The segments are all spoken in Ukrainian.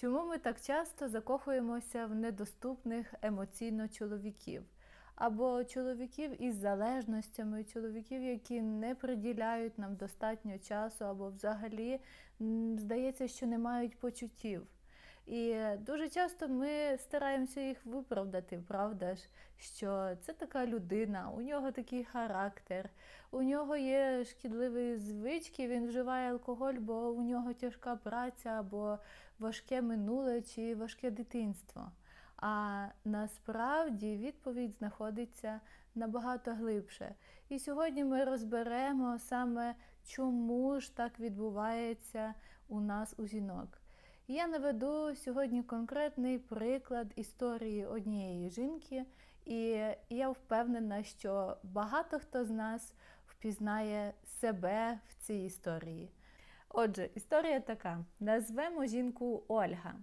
Чому ми так часто закохуємося в недоступних емоційно чоловіків? Або чоловіків із залежностями, чоловіків, які не приділяють нам достатньо часу, або взагалі здається, що не мають почуттів. І дуже часто ми стараємося їх виправдати, правда ж, що це така людина, у нього такий характер, у нього є шкідливі звички, він вживає алкоголь, бо у нього тяжка праця, або важке минуле чи важке дитинство. А насправді відповідь знаходиться набагато глибше. І сьогодні ми розберемо саме, чому ж так відбувається у нас у жінок. Я наведу сьогодні конкретний приклад історії однієї жінки, і я впевнена, що багато хто з нас впізнає себе в цій історії. Отже, історія така: назвемо жінку Ольга.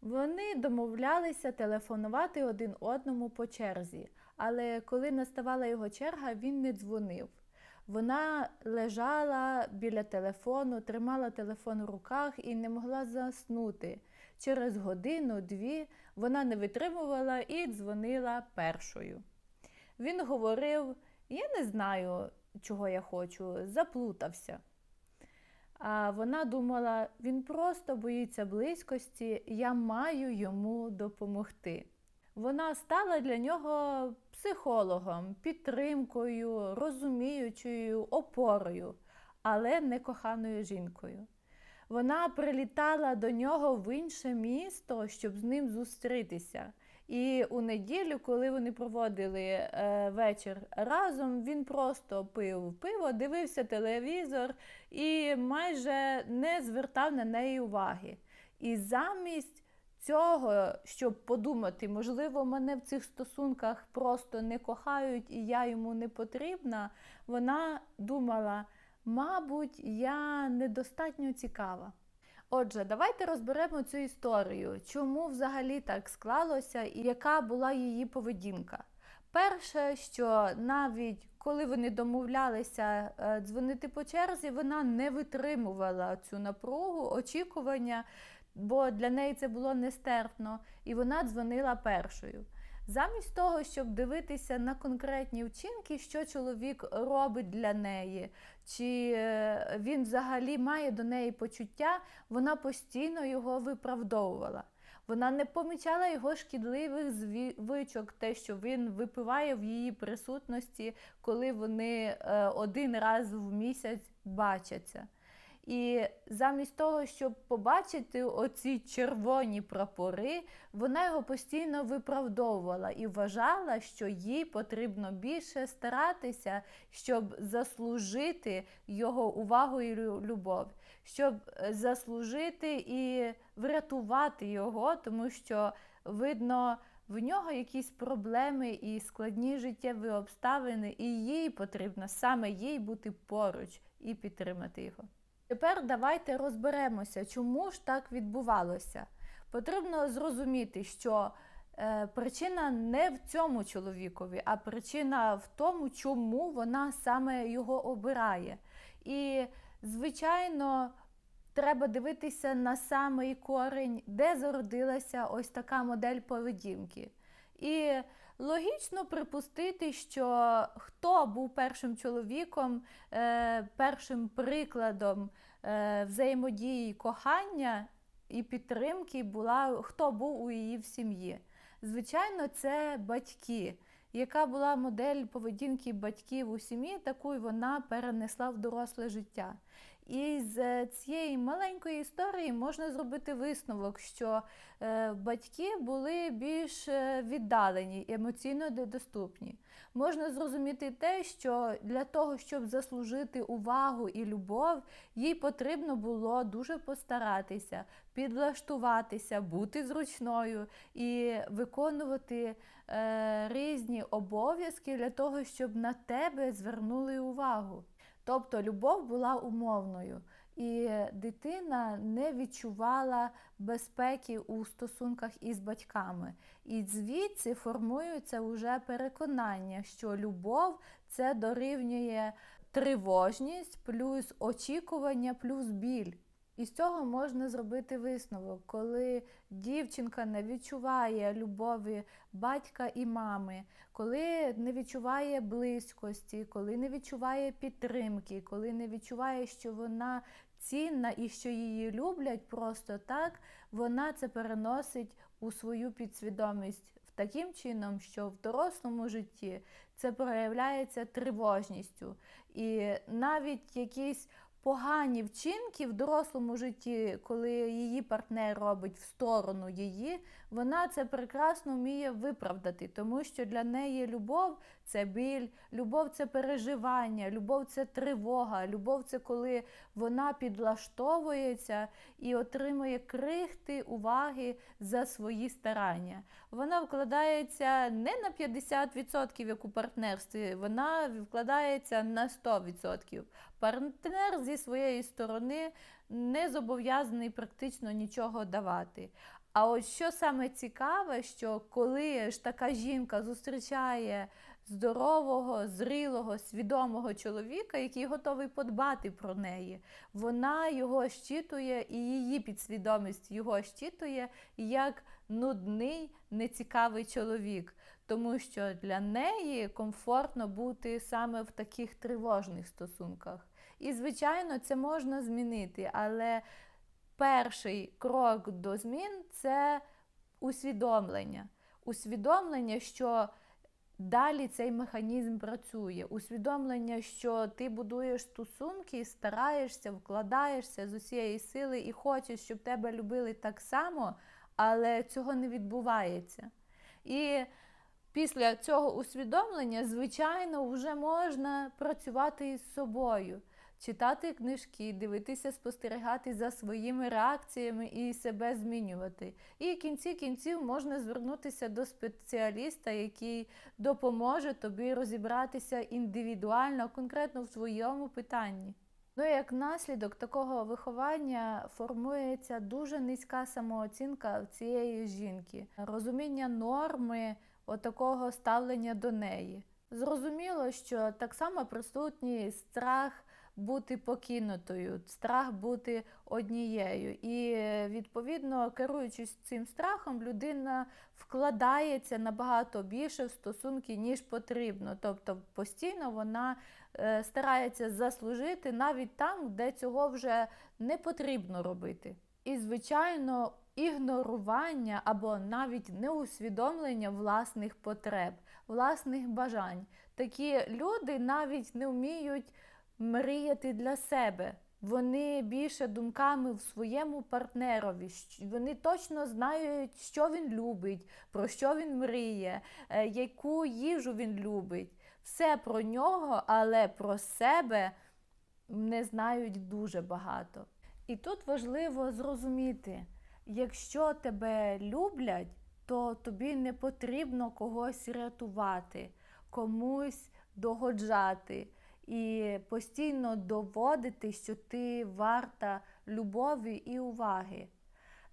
Вони домовлялися телефонувати один одному по черзі, але коли наставала його черга, він не дзвонив. Вона лежала біля телефону, тримала телефон у руках і не могла заснути. Через годину-дві вона не витримувала і дзвонила першою. Він говорив: Я не знаю, чого я хочу, заплутався. А вона думала, він просто боїться близькості, я маю йому допомогти. Вона стала для нього психологом, підтримкою, розуміючою, опорою, але не коханою жінкою. Вона прилітала до нього в інше місто, щоб з ним зустрітися. І у неділю, коли вони проводили е, вечір разом, він просто пив пиво, дивився телевізор і майже не звертав на неї уваги. І замість цього, щоб подумати, можливо, мене в цих стосунках просто не кохають і я йому не потрібна, вона думала, мабуть, я недостатньо цікава. Отже, давайте розберемо цю історію, чому взагалі так склалося і яка була її поведінка. Перше, що навіть коли вони домовлялися е, дзвонити по черзі, вона не витримувала цю напругу, очікування, бо для неї це було нестерпно, і вона дзвонила першою. Замість того, щоб дивитися на конкретні вчинки, що чоловік робить для неї, чи е, він взагалі має до неї почуття, вона постійно його виправдовувала. Вона не помічала його шкідливих звичок, те, що він випиває в її присутності, коли вони е, один раз в місяць бачаться. І замість того, щоб побачити оці червоні прапори, вона його постійно виправдовувала і вважала, що їй потрібно більше старатися, щоб заслужити його увагу і любов, щоб заслужити і врятувати його, тому що видно. В нього якісь проблеми і складні життєві обставини, і їй потрібно саме їй бути поруч і підтримати його. Тепер давайте розберемося, чому ж так відбувалося. Потрібно зрозуміти, що е, причина не в цьому чоловікові, а причина в тому, чому вона саме його обирає. І, звичайно, треба дивитися на самий корень, де зародилася ось така модель поведінки. І логічно припустити, що хто був першим чоловіком, е, першим прикладом е, взаємодії кохання і підтримки була, хто був у її в сім'ї. Звичайно, це батьки. Яка була модель поведінки батьків у сім'ї, таку й вона перенесла в доросле життя. І з цієї маленької історії можна зробити висновок, що е, батьки були більш е, віддалені, емоційно доступні. Можна зрозуміти те, що для того, щоб заслужити увагу і любов, їй потрібно було дуже постаратися, підлаштуватися, бути зручною і виконувати е, різні обов'язки для того, щоб на тебе звернули увагу. Тобто любов була умовною, і дитина не відчувала безпеки у стосунках із батьками. І звідси формується вже переконання, що любов це дорівнює тривожність, плюс очікування, плюс біль. І з цього можна зробити висновок, коли дівчинка не відчуває любові батька і мами, коли не відчуває близькості, коли не відчуває підтримки, коли не відчуває, що вона цінна і що її люблять просто так, вона це переносить у свою підсвідомість таким чином, що в дорослому житті це проявляється тривожністю. І навіть якісь погані вчинки в дорослому житті, коли її партнер робить в сторону її, вона це прекрасно вміє виправдати, тому що для неї любов це біль, любов це переживання, любов це тривога, любов це коли вона підлаштовується і отримує крихти уваги за свої старання. Вона вкладається не на 50%, як у партнерстві, вона вкладається на 100%. Партнер зі своєї сторони не зобов'язаний практично нічого давати. А от що саме цікаве, що коли ж така жінка зустрічає здорового, зрілого, свідомого чоловіка, який готовий подбати про неї, вона його щитує, і її підсвідомість його щитує як нудний, нецікавий чоловік. Тому що для неї комфортно бути саме в таких тривожних стосунках. І, звичайно, це можна змінити, але перший крок до змін це усвідомлення. Усвідомлення, що далі цей механізм працює. Усвідомлення, що ти будуєш стосунки, стараєшся, вкладаєшся з усієї сили і хочеш, щоб тебе любили так само, але цього не відбувається. І після цього усвідомлення, звичайно, вже можна працювати із собою читати книжки, дивитися, спостерігати за своїми реакціями і себе змінювати. І в кінці кінців можна звернутися до спеціаліста, який допоможе тобі розібратися індивідуально, конкретно в твоєму питанні. Ну як наслідок такого виховання формується дуже низька самооцінка цієї жінки, розуміння норми отакого ставлення до неї. Зрозуміло, що так само присутній страх бути покинутою, страх бути однією. І відповідно, керуючись цим страхом, людина вкладається набагато більше в стосунки, ніж потрібно. Тобто постійно вона е, старається заслужити навіть там, де цього вже не потрібно робити. І, звичайно, ігнорування або навіть неусвідомлення власних потреб, власних бажань. Такі люди навіть не вміють мріяти для себе. Вони більше думками в своєму партнерові. Вони точно знають, що він любить, про що він мріє, е, яку їжу він любить. Все про нього, але про себе не знають дуже багато. І тут важливо зрозуміти, якщо тебе люблять, то тобі не потрібно когось рятувати, комусь догоджати і постійно доводити, що ти варта любові і уваги.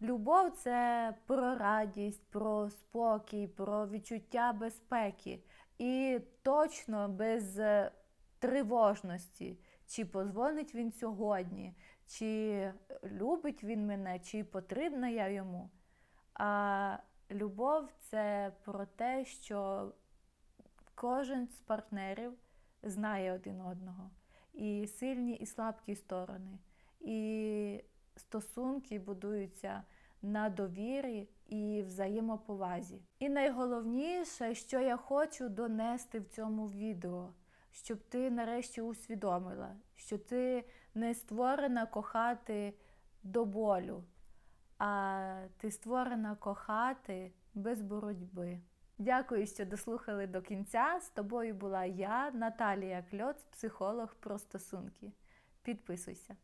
Любов це про радість, про спокій, про відчуття безпеки. І точно без е, тривожності, чи позвонить він сьогодні, чи любить він мене, чи потрібна я йому. А любов це про те, що кожен з партнерів знає один одного, і сильні і слабкі сторони. І стосунки будуються на довірі і взаємоповазі. І найголовніше, що я хочу донести в цьому відео, щоб ти нарешті усвідомила, що ти не створена кохати до болю, а ти створена кохати без боротьби. Дякую, що дослухали до кінця. З тобою була я, Наталія Кльоц, психолог про стосунки. Підписуйся.